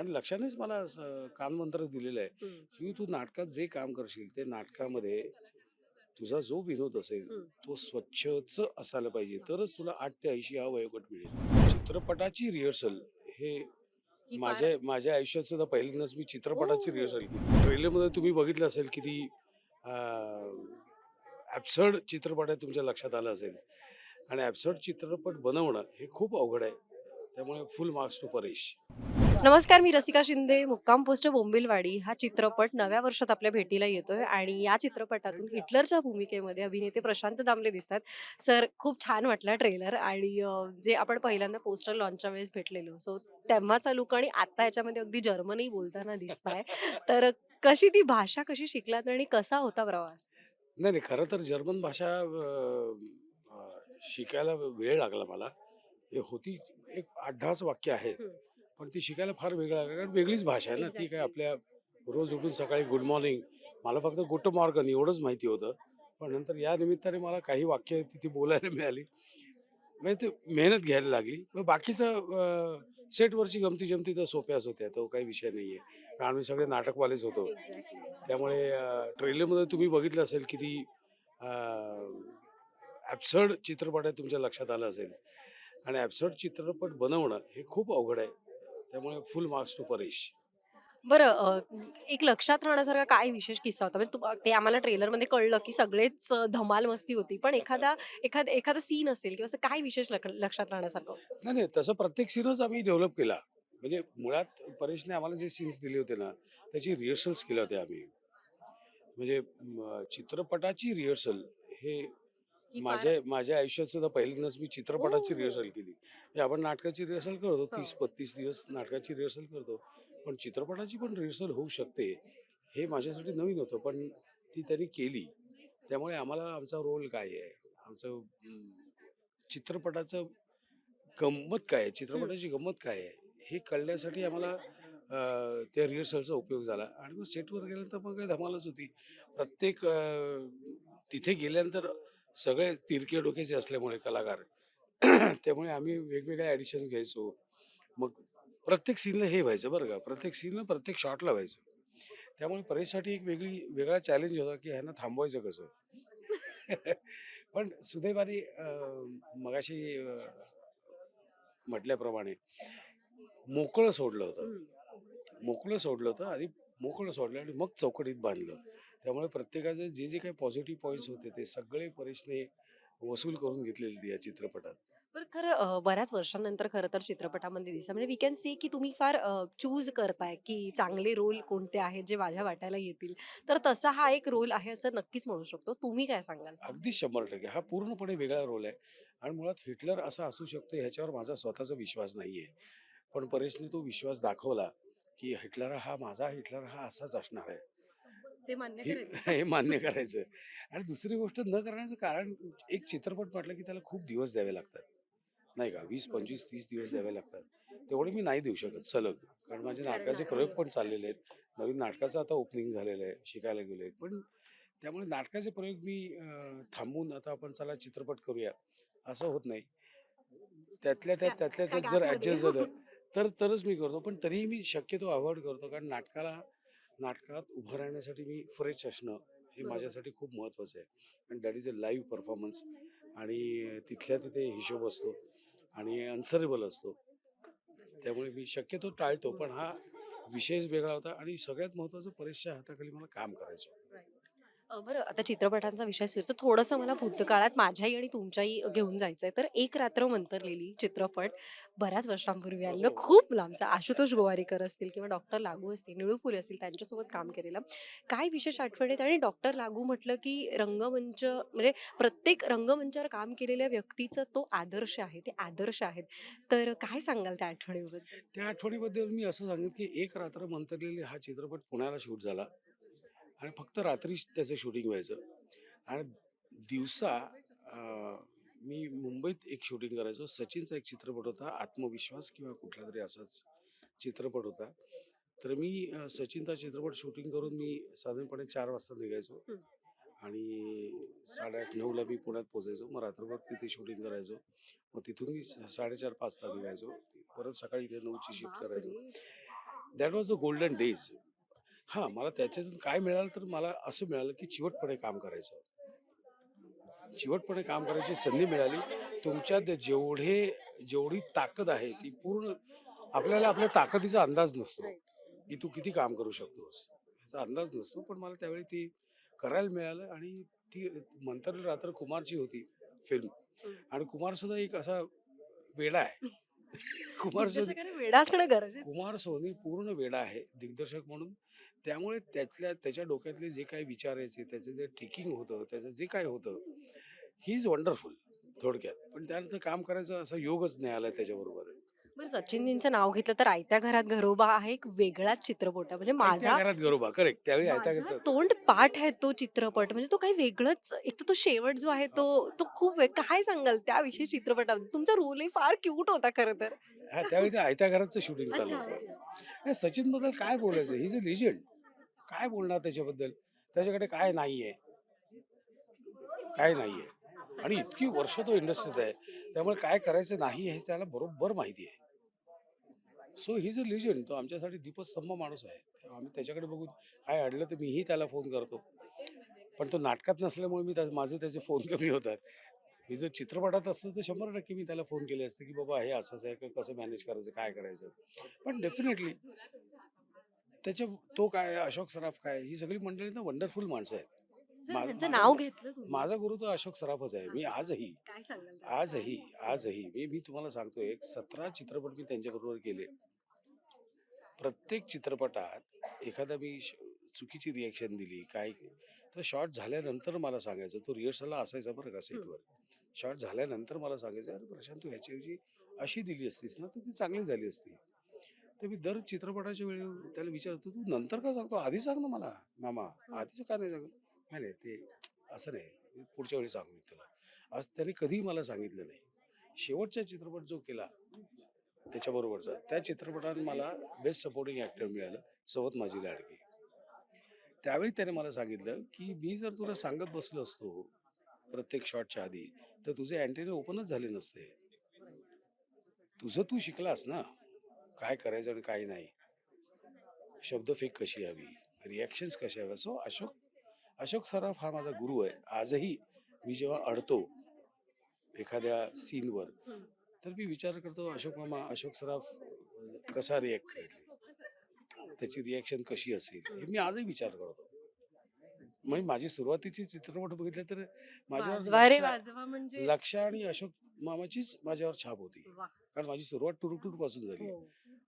आणि लक्षानेच मला कानमंत्र दिलेलं आहे. की तू नाटकात जे काम करशील ते नाटकामध्ये तुझा जो विनोद असेल. तो स्वच्छच असायला पाहिजे तरच तुला आठ ते ऐंशी हा वयोगट मिळेल चित्रपटाची रिहर्सल हे ही माझ्या माझ्या आयुष्यात सुद्धा पहिल्यांदाच मी चित्रपटाची ओ. रिहर्सल केली ट्रेलरमध्ये तुम्ही बघितलं असेल किती ॲब्सर्ड चित्रपट आहे तुमच्या लक्षात आलं असेल आणि ॲब्सर्ड चित्रपट बनवणं हे खूप अवघड आहे त्यामुळे फुल मार्क्स टू परेश नमस्कार मी रसिका शिंदे मुक्काम पोस्ट बोंबिलवाडी. हा चित्रपट नव्या वर्षात आपल्या भेटीला येतोय आणि या चित्रपटातून हिटलरच्या भूमिकेमध्ये अभिनेते प्रशांत दामले दिसतात. सर खूप छान वाटला ट्रेलर आणि जे आपण पहिल्यांदा पोस्टर लॉन्चच्या वेळेस भेटलेलो. सो तेव्हाचा लुक आणि आता याच्यामध्ये अगदी जर्मनी बोलताना दिसताय. तर कशी ती भाषा कशी शिकलात आणि कसा होता प्रवास? नाही नाही खरं तर जर्मन भाषा शिकायला वेळ लागला मला. हे होती एक आठ दहाच वाक्य आहेत. पण ती शिकायला फार वेगळं लागलं कारण वेगळीच भाषा आहे ना. ती काय. आपल्या रोज उठून सकाळी गुड मॉर्निंग मला फक्त गुड मॉर्गन एवढंच माहिती होतं. पण नंतर या निमित्ताने मला काही वाक्य तिथे बोलायला मिळाली. म्हणजे ते मेहनत घ्यायला लागली. मग बाकीचं सेटवरची गमती जमती तर सोप्याच होत्या तो काही विषय नाही आहे कारण आम्ही सगळे नाटकवालेच होतो. त्यामुळे ट्रेलरमध्ये तुम्ही बघितलं असेल किती ॲब्सर्ड चित्रपट आहे तुमच्या लक्षात आलं असेल. आणि ॲब्सर्ड चित्रपट बनवणं हे खूप अवघड आहे. त्यामुळे फुल मार्क्स टू परेश. बरं अ, एक लक्षात राहण्यासारखा काय विशेष किस्सा होता? म्हणजे तु- ते आम्हाला ट्रेलरमध्ये कळलं की सगळेच अ, धमाल मस्ती होती पण एखादा एखादा एखादा सीन असेल किंवा असं काय विशेष लक- लक्षात राहण्यासारखं होतं? नाही नाही तसं प्रत्येक सीनच आम्ही डेव्हलप केला. म्हणजे मुळात परेशने आम्हाला जे सीन्स दिले होते ना त्याची रिहर्सल्स केल्या होत्या आम्ही. म्हणजे म, चित्रपटाची रिहर्सल हे माझ्या माझ्या आयुष्यात सुद्धा पहिल्यांदाच मी चित्रपटाची ओ. रिहर्सल केली. म्हणजे आपण नाटकाची रिहर्सल करतो हो. तीस पस्तीस दिवस नाटकाची रिहर्सल करतो पण चित्रपटाची पण रिहर्सल होऊ शकते हे माझ्यासाठी नवीन होतं. पण ती त्यांनी केली. त्यामुळे आम्हाला आमचा रोल काय आहे? आमचं चित्रपटाचं गंमत काय आहे? चित्रपटाची गंमत काय आहे? हे कळण्यासाठी आम्हाला त्या रिहर्सलचा उपयोग झाला. आणि मग सेटवर गेल्यानंतर मग काय धमालच होती. प्रत्येक तिथे गेल्यानंतर सगळे तिरके डोक्याचे असल्यामुळे कलाकार. त्यामुळे आम्ही वेगवेगळे ॲडिशन्स घ्यायचो. मग प्रत्येक सीनला हे व्हायचं बरं का प्रत्येक सीनला प्रत्येक शॉटला व्हायचं. त्यामुळे परेशसाठी एक वेगळी वेगळा चॅलेंज होता की ह्यांना थांबवायचं कसं? पण सुदैवाने मगाशी म्हटल्याप्रमाणे मोकळं सोडलं होतं. मोकळं सोडलं होतं आधी मोकळं सोडलं आणि मग चौकटीत बांधलं. त्यामुळे प्रत्येकाचे जे जे काही पॉझिटिव्ह पॉईंट्स होते ते सगळे परेशने वसूल करून घेतलेले या चित्रपटात. बरं खरं बऱ्याच वर्षांनंतर खरं तर चित्रपटामध्ये दिसतं. म्हणजे वी कॅन सी की तुम्ही फार चूज करताय की चांगले रोल कोणते आहेत जे माझ्या वाट्याला येतील. तर तसा हा एक रोल आहे असं नक्कीच म्हणू शकतो. तुम्ही काय सांगाल? अगदी शंभर टक्के. हा पूर्णपणे वेगळा रोल आहे. आणि मुळात हिटलर असा असू शकतो ह्याच्यावर माझा स्वतःचा विश्वास नाही आहे पण परेशने तो विश्वास दाखवला की हिटलर हा माझा हिटलर हा असाच असणार आहे. ते मान्य हे हे मान्य करायचं आणि दुसरी गोष्ट न करण्याचं कारण एक चित्रपट म्हटलं की त्याला खूप दिवस द्यावे लागतात. नाही का? वीस पंचवीस तीस दिवस द्यावे लागतात. तेवढे मी नाही देऊ शकत सलग. कारण माझे नाटकाचे प्रयोग पण चाललेले आहेत. नवीन नाटकाचं आता ओपनिंग झालेलं आहे शिकायला गेलो आहे. पण त्यामुळे नाटकाचे प्रयोग मी अं, थांबवून आता आपण चला चित्रपट करूया. असं होत नाही. त्यातल्या त्यात त्या- त्यातल्या त्या त्यात जर. ॲडजस्ट झालं तर तरच मी करतो. पण तरीही मी शक्यतो अवॉइड करतो. कारण नाटकाला नाटकात उभं राहण्यासाठी मी फ्रेश असणं हे. माझ्यासाठी खूप महत्त्वाचं आहे. आणि that is a live performance आणि तिथल्या तिथे हिशोब असतो आणि अन्सरेबल असतो. त्यामुळे मी शक्यतो टाळतो पण हा विषयच वेगळा होता आणि सगळ्यात महत्त्वाचं परेशच्या हाताखाली मला काम करायचं होतं. अ, बरं आता चित्रपटांचा विषय सुरू तर थोडंसं मला भूतकाळात माझ्याही आणि तुमच्याही घेऊन जायचं आहे तर एक रात्र मंतरलेली चित्रपट बऱ्याच वर्षांपूर्वी आलेलं हो. खूप लांबचा. आशुतोष गोवारीकर असतील किंवा डॉक्टर लागू असतील निळू फुले असतील त्यांच्यासोबत काम केलेलं. काय विशेष आठवण आहेत आणि डॉक्टर लागू म्हटलं की रंगमंच म्हणजे प्रत्येक रंगमंचावर काम केलेल्या व्यक्तीचं तो आदर्श आहे ते आदर्श आहेत. तर काय सांगाल त्या आठवणीबद्दल? त्या आठवणीबद्दल मी असं सांगेन की एक रात्र मंतरलेली हा चित्रपट पुण्याला शूट झाला. आणि फक्त रात्री त्याचं शूटिंग व्हायचं. आणि दिवसा अं, मी मुंबईत एक शूटिंग करायचो. सचिनचा एक चित्रपट होता आत्मविश्वास किंवा कुठला तरी असाच चित्रपट होता. तर मी अं, सचिनचा चित्रपट शूटिंग करून मी साधारणपणे चार वाजता निघायचो. आणि साडेआठ नऊला मी पुण्यात पोचायचो मग रात्रभर तिथे शूटिंग करायचो. मग तिथून मी साडेचार पाचला निघायचो. परत सकाळी इथे नऊची शिफ्ट करायचो. That was the golden days. हां मला त्याच्यातून काय मिळालं तर मला असं मिळालं की चिवटपणे काम करायचं. चिवटपणे काम करायची संधी मिळाली. तुमच्यात जेवढे जेवढी ताकद आहे ती पूर्ण आपल्याला आपल्या ताकदीचा अंदाज नसतो की तू किती काम करू शकतोस. याचा अंदाज नसतो पण मला त्यावेळी ती करायला मिळालं आणि ती मंतर रात्र कुमारची होती फिल्म. आणि कुमार सुद्धा एक असा वेडा आहे. कुमार सुद्धा दिग्दर्शकाने वेडा असणं गरजेचं आहे. कुमार सोनी पूर्ण वेडा आहे दिग्दर्शक म्हणून. त्यामुळे त्यातल्या त्याच्या डोक्यातले जे काही विचारायचे त्याचं जे टिकिंग होतं त्याचं जे काय होतं ही इज वंडरफुल थोडक्यात. पण त्यानंतर काम करायचं असा योगच नाही आला त्याच्याबरोबर. बरं सचिनजींचं नाव घेतलं तर आयत्या घरात घरोबा हा एक वेगळाच चित्रपट आहे. म्हणजे माझा घरात गरोबा करेक्ट त्यावेळी माझा आयता तोंड पाठ आहे तो चित्रपट. म्हणजे तो काही वेगळंच एक तर तो शेवट जो आहे तो तो खूप वे- काय सांगाल त्याविषयी चित्रपटाबद्दल? तुमचा रोलही फार क्यूट होता खरं तर. हा त्यावेळी ते आयत्या घराचं शूटिंग चालू. होतं. सचिनबद्दल काय बोलायचं? ही इज लिजंड काय बोलणार त्याच्याबद्दल? त्याच्याकडे काय नाहीये. काय नाहीये. आणि इतकी वर्ष तो इंडस्ट्रीत आहे. त्यामुळे काय करायचं नाही हे त्याला बरोबर माहिती आहे. So he is a legend तो आमच्यासाठी दीपस्तंभ माणूस आहे. आम्ही त्याच्याकडे बघून काय अडलं तर मीही त्याला फोन करतो. पण तो नाटकात नसल्यामुळे मी त्या- माझे त्याचे फोन कमी होतात. मी जर चित्रपटात असतं तर शंभर टक्के मी त्याला फोन केले असते की बाबा हे असंच आहे का? कसं मॅनेज करायचं? काय करायचं? पण डेफिनेटली त्याच्या तो काय अशोक सराफ काय ही सगळी मंडळी ना वंडरफुल माणसं आहेत. सर, मा- त्यांचं माझं- नाव घेतलं तुम्ही? माझा गुरु तर अशोक सराफच आहे. मी आजही काय सांगाल आजही आजही मी मी तुम्हाला सांगतो एक सतरा चित्रपट मी त्यांच्याबरोबर केले. प्रत्येक चित्रपटात एखादा मी श- चुकीची रिॲक्शन दिली काय तर शॉर्ट झाल्यानंतर मला सांगायचं तो रिहर्सलला असायचा बरं का सेटवर शॉर्ट झाल्यानंतर मला सांगायचं अरे प्रशांत तू ह्याच्याऐवजी अशी दिली असतीस ना तर ती चांगली झाली असती. तर मी दर चित्रपटाच्या वेळी त्याला विचारतो तू नंतर का सांगतो? आधी सांग ना मला मामा आधीच का नाही सांगत? नाही नाही ते असं नाही. मी पुढच्या वेळी सांगू मी तुला. आज त्याने कधीही मला सांगितलं नाही. शेवटचा चित्रपट जो केला त्याच्याबरोबरचा त्या चित्रपटात मला बेस्ट सपोर्टिंग ॲक्टर मिळालं सवत माझी लाडकी. त्यावेळी त्याने मला सांगितलं की मी जर तुला सांगत बसलो असतो प्रत्येक शॉटच्या आधी तर तुझे अँटेने ओपनच झाले नसते. तुझं तू शिकलास ना. काय करायचं आणि काय नाही. शब्द फेक कशी हवी रिॲक्शन्स कशा हव्या सो अशोक अशोक सराफ हा माझा गुरु आहे. आजही मी जेव्हा अडतो एखाद्या सीनवर. तर मी विचार करतो अशोक मामा अशोक सराफ कसा रिॲक्ट करेल त्याची रिॲक्शन कशी असेल? हे मी आजही विचार करतो. म्हणजे माझी सुरुवातीची चित्रपट बघितले तर माझ्यावर वाजवा म्हणजे. लक्ष आणि अशोक मामाचीच माझ्यावर छाप होती. कारण माझी सुरुवात टुरुकपासून झाली. हो.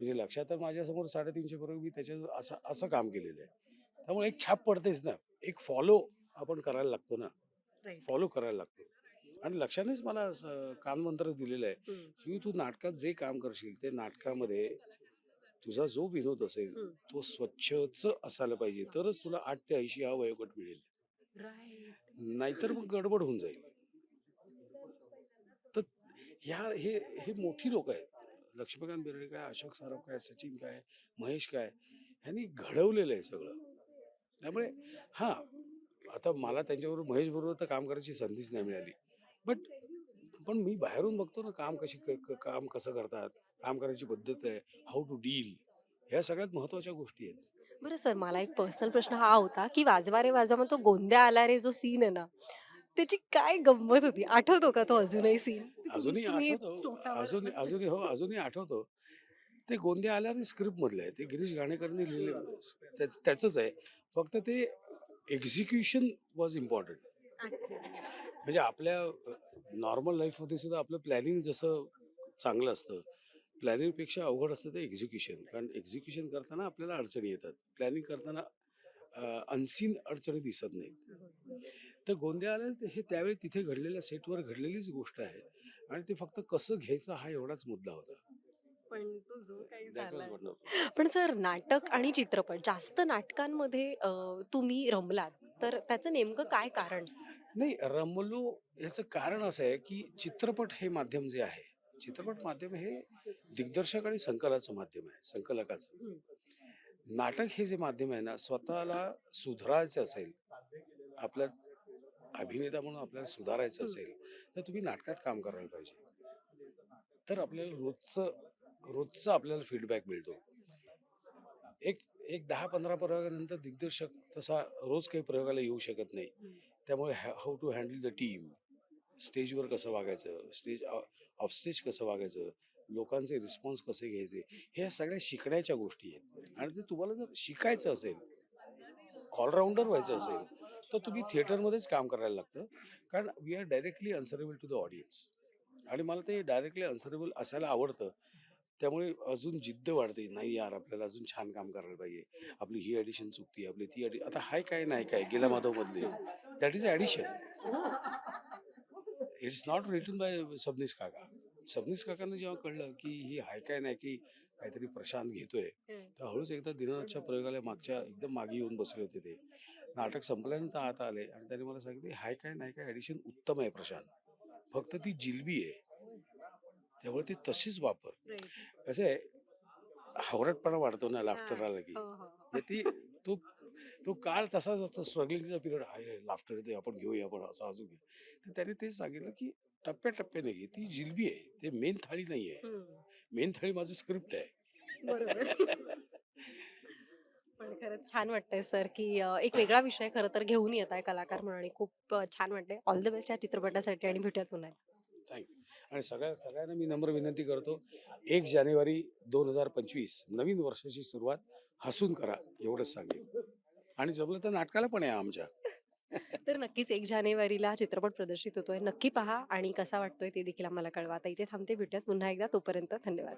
म्हणजे लक्षात तर माझ्यासमोर साडेतीनशे बरोबर मी त्याच्या असं असं काम केलेलं आहे. त्यामुळे एक छाप पडतेच ना. एक फॉलो आपण करायला लागतो ना. फॉलो करायला लागतो आणि लक्षानेच मला कानमंत्र दिलेलं आहे. की तू नाटकात जे काम करशील ते नाटकामध्ये तुझा जो विनोद असेल. तो स्वच्छच असायला पाहिजे तरच तुला आठ ते ऐंशी हा वयोगट मिळेल. नाहीतर मग गडबड होऊन जाईल तर ह्या हे हे मोठी लोक आहेत लक्ष्मीकांत बेर्डे काय अशोक सराफ काय सचिन काय महेश काय ह्यांनी घडवलेलं आहे सगळं त्यामुळे हां आता मला त्यांच्याबरोबर महेश बरोबर तर काम करायची संधीच नाही मिळाली. बट पण मी बाहेरून बघतो ना काम कशी काम कसं करतात काम करायची पद्धत आहे हाऊ टू डील ह्या सगळ्यात महत्त्वाच्या गोष्टी आहेत. बरं सर मला एक पर्सनल प्रश्न हा होता की वाजवा रे वाजवा मग तो गोंद्या आला रे जो सीन आहे ना त्याची काय गंमत होती? आठवतो का तो अजूनही सीन अजूनही आठवतो. अजून अजूनही हो अजूनही आठवतो. ते गोंदिया आल्याने स्क्रिप्ट मधलं आहे. ते गिरीश घाणेकरने लिहिले त्याचंच आहे. फक्त ते एक्झिक्युशन वॉज इम्पॉर्टंट म्हणजे आपल्या नॉर्मल लाईफमध्ये सुद्धा आपलं प्लॅनिंग जसं चांगलं असतं प्लॅनिंगपेक्षा अवघड असतं ते एक्झिक्युशन कारण एक्झिक्युशन करताना आपल्याला अडचणी येतात. प्लॅनिंग करताना अनसीन अडचणी दिसत नाहीत. तर गोंदिया आलं हे त्यावेळी तिथे घडलेल्या सेटवर घडलेलीच गोष्ट आहे. आणि ते फक्त कसं घ्यायचं हा एवढाच मुद्दा होता. पण तो जो काही झाला. पण सर नाटक आणि चित्रपट जास्त नाटकांमध्ये अं, तुम्ही रमलात. तर त्याचं नेमकं काय कारण? नाही रमलो याचं कारण असं आहे की चित्रपट हे माध्यम जे आहे चित्रपट माध्यम हे दिग्दर्शक आणि संकलनाचं माध्यम आहे संकलकाचं. नाटक हे जे माध्यम आहे ना स्वतःला सुधारायचं असेल आपल्या अभिनेता म्हणून आपल्याला सुधारायचं असेल तर तुम्ही नाटकात काम करायला पाहिजे. तर आपल्याला रोजचं रोजचा आपल्याला फीडबॅक मिळतो. एक एक दहा पंधरा प्रयोगानंतर दिग्दर्शक तसा रोज काही प्रयोगाला येऊ शकत नाही. त्यामुळे how to handle the team स्टेजवर कसं वागायचं? स्टेज ऑफ स्टेज कसं वागायचं? लोकांचे रिस्पॉन्स कसे घ्यायचे? ह्या सगळ्या शिकण्याच्या गोष्टी आहेत. आणि ते तुम्हाला जर शिकायचं असेल ऑलराऊंडर व्हायचं असेल तर तुम्ही थिएटरमध्येच काम करायला लागतं. कारण we are directly answerable to the audience आणि मला ते डायरेक्टली अन्सरेबल असायला आवडतं. त्यामुळे अजून जिद्द वाढते नाही यार आपल्याला अजून छान काम करायला पाहिजे. आपली ही ॲडिशन चुकती आपली ती ॲडि आता हाय काय नाही काय गेला माधव मधले that is addition it's not written by Sabnis काका सबनीस काकांना जेव्हा कळलं की ही हाय काय नाही की काहीतरी प्रशांत घेतोय तर हळूच एकदा दिनानाथच्या प्रयोगाला मागच्या एकदम मागे येऊन बसले होते ते. नाटक संपल्यानंतर आत आले आणि त्यांनी मला सांगितले हाय काय नाही काय ॲडिशन उत्तम आहे प्रशांत. फक्त ती जिलबी आहे. त्यामुळे ती तशीच वापर. कसं आहे हावरटपणा वाढतो ना लाफ्टर आला की हो, म्हणजे ती तो तो काळ तसाच असतो स्ट्रगलिंगचा पिरियड आहे लाफ्टर येते आपण घेऊया आपण असं अजून घेऊ. तर त्याने तेच सांगितलं की टप्प्याटप्प्याने घे ती जिलबी आहे ते मेन थाळी नाही आहे. मेन थाळी माझं स्क्रिप्ट आहे. पण खरंच छान वाटतंय सर की एक वेगळा विषय खरं तर घेऊन येत आहे कलाकार म्हणून आणि खूप छान वाटतंय. ऑल द बेस्ट या चित्रपटासाठी आणि भेटूयात पुन्हा थँक्यू आणि सगळ्या सगळ्यांना मी नम्र विनंती करतो एक जानेवारी दोन हजार पंचवीस नवीन वर्षाची सुरुवात हसून करा एवढंच सांगेन. आणि जमलं तर नाटकाला पण आहे आमच्या. तर नक्कीच एक जानेवारीला चित्रपट प्रदर्शित होतोय. नक्की पहा आणि कसा वाटतोय ते देखील आम्हाला कळवा. आता इथे थांबते भेटूयात पुन्हा एकदा. तोपर्यंत धन्यवाद.